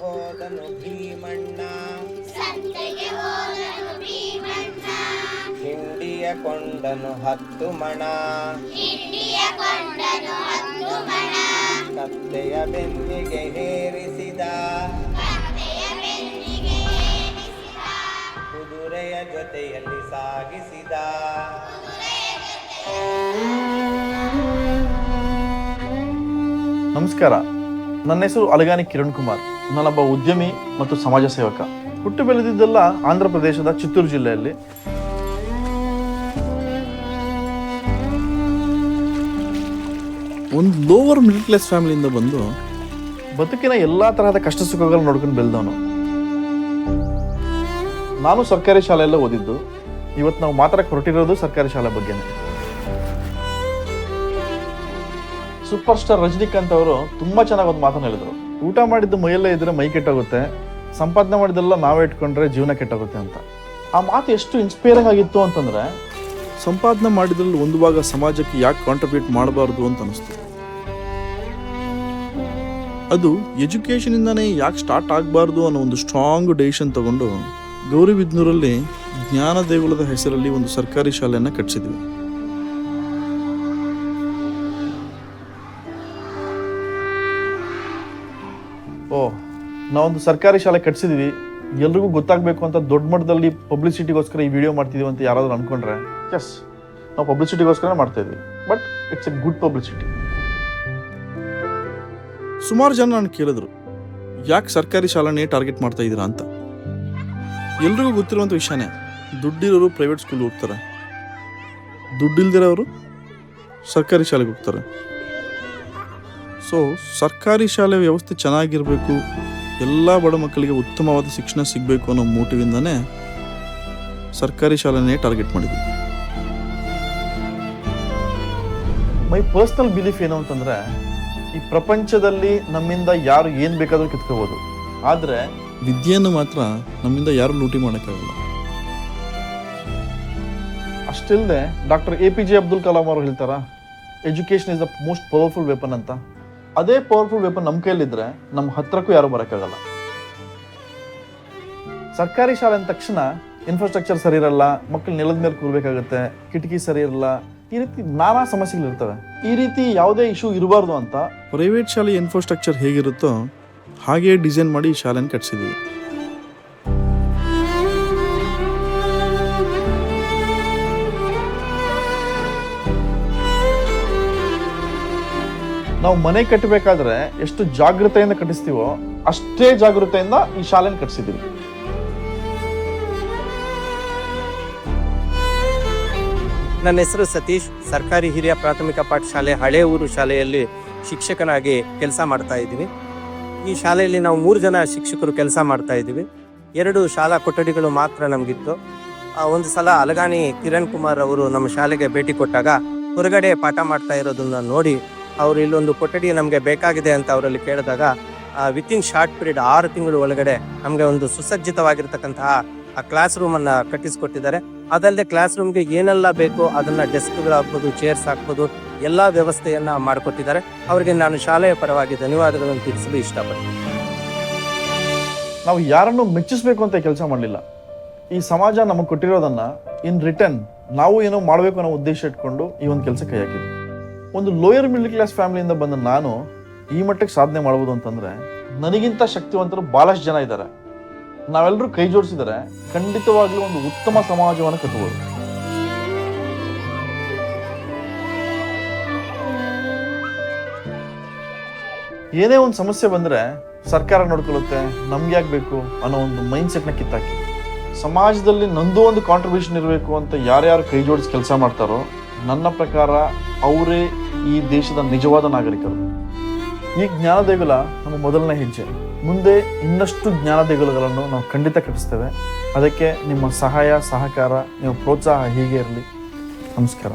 ಹೋದನು ಭೀಮಣ್ಣ. ಸಂತೆಗೆ ಹೋದನು ಭೀಮಣ್ಣ. ಹಿಂಡಿಯ ಕೊಂಡನು ಹತ್ತು ಮಣ. ಹಿಂಡಿಯ ಕೊಂಡನು ಹತ್ತು ಮಣ. ಕತ್ತೆಯ ಬೆನ್ನಿಗೆ ಹೇರಿಸಿದ ಕತ್ತೆಯ ಬೆನ್ನಿಗೆ ಏರಿಸಿದ. ಕುದುರೆಯ ಜೊತೆಯಲ್ಲಿ ಸಾಗಿಸಿದ. ನಮಸ್ಕಾರ. ನನ್ನ ಹೆಸರು ಅಲಗಾನಿ ಕಿರಣ್ ಕುಮಾರ್. ನಾನೊಬ್ಬ ಉದ್ಯಮಿ ಮತ್ತು ಸಮಾಜ ಸೇವಕ. ಹುಟ್ಟು ಬೆಳೆದಿದ್ದೆಲ್ಲ ಆಂಧ್ರ ಪ್ರದೇಶದ ಚಿತ್ತೂರು ಜಿಲ್ಲೆಯಲ್ಲಿ. ಒಂದು ಲೋವರ್ ಮಿಡಲ್ ಕ್ಲಾಸ್ ಫ್ಯಾಮಿಲಿಯಿಂದ ಬಂದು ಬದುಕಿನ ಎಲ್ಲ ತರಹದ ಕಷ್ಟ ಸುಖಗಳನ್ನ ನೋಡ್ಕೊಂಡು ಬೆಳೆದವನು. ನಾನು ಸರ್ಕಾರಿ ಶಾಲೆಯಲ್ಲೇ ಓದಿದ್ದು. ಇವತ್ತು ನಾವು ಮಾತಾಡಕ್ಕೆ ಹೊರಟಿರೋದು ಸರ್ಕಾರಿ ಶಾಲೆ ಬಗ್ಗೆನೇ. ಸೂಪರ್ ಸ್ಟಾರ್ ರಜನಿಕಾಂತ್ ಅವರು ತುಂಬಾ ಚೆನ್ನಾಗಿ ಒಂದು ಮಾತನ್ನು ಹೇಳಿದ್ರು. ಊಟ ಮಾಡಿದ್ದು ಮೈಯಲ್ಲೇ ಇದ್ರೆ ಮೈ ಕೆಟ್ಟೋಗುತ್ತೆ. ಸಂಪಾದನೆ ಮಾಡಿದೆಲ್ಲ ನಾವೇ ಇಟ್ಕೊಂಡ್ರೆ ಜೀವನ ಕೆಟ್ಟೋಗುತ್ತೆ ಅಂತ. ಆ ಮಾತು ಎಷ್ಟು ಇನ್ಸ್ಪೈರಿಂಗ್ ಆಗಿತ್ತು ಅಂತಂದ್ರೆ, ಸಂಪಾದನೆ ಮಾಡಿದ್ರಲ್ಲಿ ಒಂದು ಭಾಗ ಸಮಾಜಕ್ಕೆ ಯಾಕೆ ಕಾಂಟ್ರಿಬ್ಯೂಟ್ ಮಾಡಬಾರ್ದು ಅಂತ ಅನಿಸ್ತು. ಅದು ಎಜುಕೇಷನಿಂದನೇ ಯಾಕೆ ಸ್ಟಾರ್ಟ್ ಆಗಬಾರ್ದು ಅನ್ನೋ ಒಂದು ಸ್ಟ್ರಾಂಗ್ ಡಿಸಿಷನ್ ತಗೊಂಡು ಗೌರಿಬಿದ್ನೂರಲ್ಲಿ ಜ್ಞಾನ ದೇಗುಲದ ಹೆಸರಲ್ಲಿ ಒಂದು ಸರ್ಕಾರಿ ಶಾಲೆಯನ್ನು ಕಟ್ಟಿಸಿದ್ವಿ ಓ ನಾವೊಂದು ಸರ್ಕಾರಿ ಶಾಲೆ ಕಟ್ಸಿದ್ವಿ. ಎಲ್ರಿಗೂ ಗೊತ್ತಾಗಬೇಕು ಅಂತ ದೊಡ್ಡ ಮಟ್ಟದಲ್ಲಿ ಪಬ್ಲಿಸಿಟಿಗೋಸ್ಕರ ಈ ವಿಡಿಯೋ ಮಾಡ್ತಿದ್ದೀವಿ ಅಂತ ಯಾರಾದರೂ ಅನ್ಕೊಂಡ್ರೆ. ಎಸ್ ನಾವು ಪಬ್ಲಿಸಿಟಿಗೋಸ್ಕರ ಮಾಡ್ತಾ ಇದ್ವಿ but it's a good publicity ಸುಮಾರು ಜನ ನಾನು ಕೇಳಿದ್ರು ಯಾಕೆ ಸರ್ಕಾರಿ ಶಾಲೆನೇ ಟಾರ್ಗೆಟ್ ಮಾಡ್ತಾ ಇದ್ದೀರಾ ಅಂತ? ಎಲ್ರಿಗೂ ಗೊತ್ತಿರುವಂಥ ವಿಷಯನೇ ದುಡ್ಡಿರೋರು ಪ್ರೈವೇಟ್ ಸ್ಕೂಲ್ಗೆ ಹೋಗ್ತಾರೆ. ದುಡ್ಡಿಲ್ದಿರೋರು ಸರ್ಕಾರಿ ಶಾಲೆಗೆ ಹೋಗ್ತಾರೆ. ಸೊ ಸರ್ಕಾರಿ ಶಾಲೆ ವ್ಯವಸ್ಥೆ ಚೆನ್ನಾಗಿರಬೇಕು ಎಲ್ಲ ಬಡ ಮಕ್ಕಳಿಗೆ ಉತ್ತಮವಾದ ಶಿಕ್ಷಣ ಸಿಗಬೇಕು ಅನ್ನೋ ಮೋಟಿವಿಂದನೇ ಸರ್ಕಾರಿ ಶಾಲೆನೇ ಟಾರ್ಗೆಟ್ ಮಾಡಿದ್ವಿ. ಮೈ ಪರ್ಸ್ನಲ್ ಬಿಲೀಫ್ ಏನು ಅಂತಂದರೆ ಈ ಪ್ರಪಂಚದಲ್ಲಿ ನಮ್ಮಿಂದ ಯಾರು ಏನು ಬೇಕಾದರೂ ಕಿತ್ಕೋಬೋದು. ಆದರೆ ವಿದ್ಯೆಯನ್ನು ಮಾತ್ರ ನಮ್ಮಿಂದ ಯಾರು ಲೂಟಿ ಮಾಡೋಕ್ಕಾಗಲ್ಲ. ಅಷ್ಟಿಲ್ಲದೆ doctor A P J Abdul Kalam ಅವರು ಹೇಳ್ತಾರ education is the most powerful weapon ಅಂತ. ಅದೇ ಪವರ್ಫುಲ್ ವೆಪನ್ ನಮ್ಮ ಕೈಯಲ್ಲಿದ್ದರೆ ನಮ್ಮ ಹತ್ರಕ್ಕೂ ಯಾರು ಬರೋಕ್ಕಾಗಲ್ಲ. ಸರ್ಕಾರಿ ಶಾಲೆ ಅಂದ ತಕ್ಷಣ ಇನ್ಫ್ರಾಸ್ಟ್ರಕ್ಚರ್ ಸರಿ ಇರಲ್ಲ ಮಕ್ಕಳು ನೆಲದ ಮೇಲೆ ಕೂರ್ಬೇಕಾಗತ್ತೆ, ಕಿಟಕಿ ಸರಿ ಇರಲ್ಲ, ಈ ರೀತಿ ನಾನಾ ಸಮಸ್ಯೆಗಳಿರ್ತವೆ ಈ ರೀತಿ ಯಾವುದೇ ಇಶ್ಯೂ ಇರಬಾರ್ದು ಅಂತ ಪ್ರೈವೇಟ್ ಶಾಲೆ ಇನ್ಫ್ರಾಸ್ಟ್ರಕ್ಚರ್ ಹೇಗಿರುತ್ತೋ ಹಾಗೇ ಡಿಸೈನ್ ಮಾಡಿ ಶಾಲೆನ ಕಟ್ಸಿದ್ದೀವಿ ನಾವು ಮನೆ ಕಟ್ಟಬೇಕಾದ್ರೆ ಎಷ್ಟು ಜಾಗೃತೆಯಿಂದ ಕಟ್ಟಿಸ್ತೀವೋ ಅಷ್ಟೇ ಜಾಗೃತೆಯಿಂದ ಈ ಶಾಲೆನ ಕಟ್ಟಿಸಿದ್ದೀವಿ ನನ್ನ ಹೆಸರು ಸತೀಶ್. ಸರ್ಕಾರಿ ಹಿರಿಯ ಪ್ರಾಥಮಿಕ ಪಾಠಶಾಲೆ ಹಳೆ ಊರು ಶಾಲೆಯಲ್ಲಿ ಶಿಕ್ಷಕನಾಗಿ ಕೆಲಸ ಮಾಡ್ತಾ ಇದ್ದೀವಿ. ಈ ಶಾಲೆಯಲ್ಲಿ ನಾವು ಮೂರು ಜನ ಶಿಕ್ಷಕರು ಕೆಲಸ ಮಾಡ್ತಾ ಇದ್ದೀವಿ. ಎರಡು ಶಾಲಾ ಕೊಠಡಿಗಳು ಮಾತ್ರ ನಮಗಿತ್ತು. ಒಂದು ಸಲ ಅಲಗಾನಿ ಕಿರಣ್ ಕುಮಾರ್ ಅವರು ನಮ್ಮ ಶಾಲೆಗೆ ಭೇಟಿ ಕೊಟ್ಟಾಗ ಹೊರಗಡೆ ಪಾಠ ಮಾಡ್ತಾ ಇರೋದನ್ನ ನೋಡಿ ಅವರು ಇಲ್ಲೊಂದು ಕೊಠಡಿ ನಮಗೆ ಬೇಕಾಗಿದೆ ಅಂತ ಅವರಲ್ಲಿ ಕೇಳಿದಾಗ ವಿತಿನ್ ಶಾರ್ಟ್ ಪೀರಿಯಡ್ ಆರು ತಿಂಗಳು ಒಳಗಡೆ ನಮಗೆ ಒಂದು ಸುಸಜ್ಜಿತವಾಗಿರ್ತಕ್ಕಂತಹ ಆ ಕ್ಲಾಸ್ ರೂಮ್ ಅನ್ನ ಕಟ್ಟಿಸಿಕೊಟ್ಟಿದ್ದಾರೆ. ಅದಲ್ಲದೆ ಕ್ಲಾಸ್ ರೂಮ್ಗೆ ಏನೆಲ್ಲ ಬೇಕೋ ಅದನ್ನ ಡೆಸ್ಕ್ಗಳು ಹಾಕ್ಬೋದು ಚೇರ್ಸ್ ಹಾಕ್ಬೋದು, ಎಲ್ಲಾ ವ್ಯವಸ್ಥೆಯನ್ನ ಮಾಡಿಕೊಟ್ಟಿದ್ದಾರೆ. ಅವರಿಗೆ ನಾನು ಶಾಲೆಯ ಪರವಾಗಿ ಧನ್ಯವಾದಗಳನ್ನು ತಿಳಿಸಲು ಇಷ್ಟಪಡ್ತೀನಿ. ನಾವು ಯಾರನ್ನು ಮೆಚ್ಚಿಸಬೇಕು ಅಂತ ಕೆಲಸ ಮಾಡಲಿಲ್ಲ. ಈ ಸಮಾಜ ನಮಗೆ ಕೊಟ್ಟಿರೋದನ್ನ ಇನ್ ರಿಟರ್ನ್ ನಾವು ಏನೋ ಮಾಡಬೇಕು ಅನ್ನೋ ಉದ್ದೇಶ ಇಟ್ಕೊಂಡು ಈ ಒಂದು ಕೆಲಸ ಕೈ ಹಾಕಿದ್ವಿ ಒಂದು ಲೋಯರ್ ಮಿಡ್ಲ್ ಕ್ಲಾಸ್ ಫ್ಯಾಮಿಲಿಯಿಂದ ಬಂದ ನಾನು ಈ ಮಟ್ಟಕ್ಕೆ ಸಾಧನೆ ಮಾಡ್ಬೋದು ಅಂತಂದ್ರೆ ನನಗಿಂತ ಶಕ್ತಿವಂತರು ಬಹಳಷ್ಟು ಜನ ಇದ್ದಾರೆ ನಾವೆಲ್ಲರೂ ಕೈ ಜೋಡಿಸಿದರೆ ಖಂಡಿತವಾಗ್ಲೂ ಒಂದು ಉತ್ತಮ ಸಮಾಜವನ್ನು ಕಟ್ಟಬಹುದು ಏನೇ ಒಂದು ಸಮಸ್ಯೆ ಬಂದರೆ ಸರ್ಕಾರ ನೋಡ್ಕೊಳ್ಳುತ್ತೆ, ನಮ್ಗೆ ಬೇಕು ಅನ್ನೋ ಒಂದು ಮೈಂಡ್ ಸೆಟ್ನ ಕಿತ್ತಾಕಿ. ಸಮಾಜದಲ್ಲಿ ನಂದು ಒಂದು ಕಾಂಟ್ರಿಬ್ಯೂಷನ್ ಇರಬೇಕು ಅಂತ ಯಾರ್ಯಾರು ಕೈ ಜೋಡಿಸಿ ಕೆಲಸ ಮಾಡ್ತಾರೋ ನನ್ನ ಪ್ರಕಾರ ಅವರೇ ಈ ದೇಶದ ನಿಜವಾದ ನಾಗರಿಕರು. ಈ ಜ್ಞಾನ ದೇಗುಲ ನಮ್ಮ ಮೊದಲನೇ ಹೆಜ್ಜೆ. ಮುಂದೆ ಇನ್ನಷ್ಟು ಜ್ಞಾನ ದೇಗುಲಗಳನ್ನು ನಾವು ಖಂಡಿತ ಕಟ್ಟಿಸ್ತೇವೆ ಅದಕ್ಕೆ ನಿಮ್ಮ ಸಹಾಯ, ಸಹಕಾರ, ನಿಮ್ಮ ಪ್ರೋತ್ಸಾಹ ಹೀಗೆ ಇರಲಿ. ನಮಸ್ಕಾರ.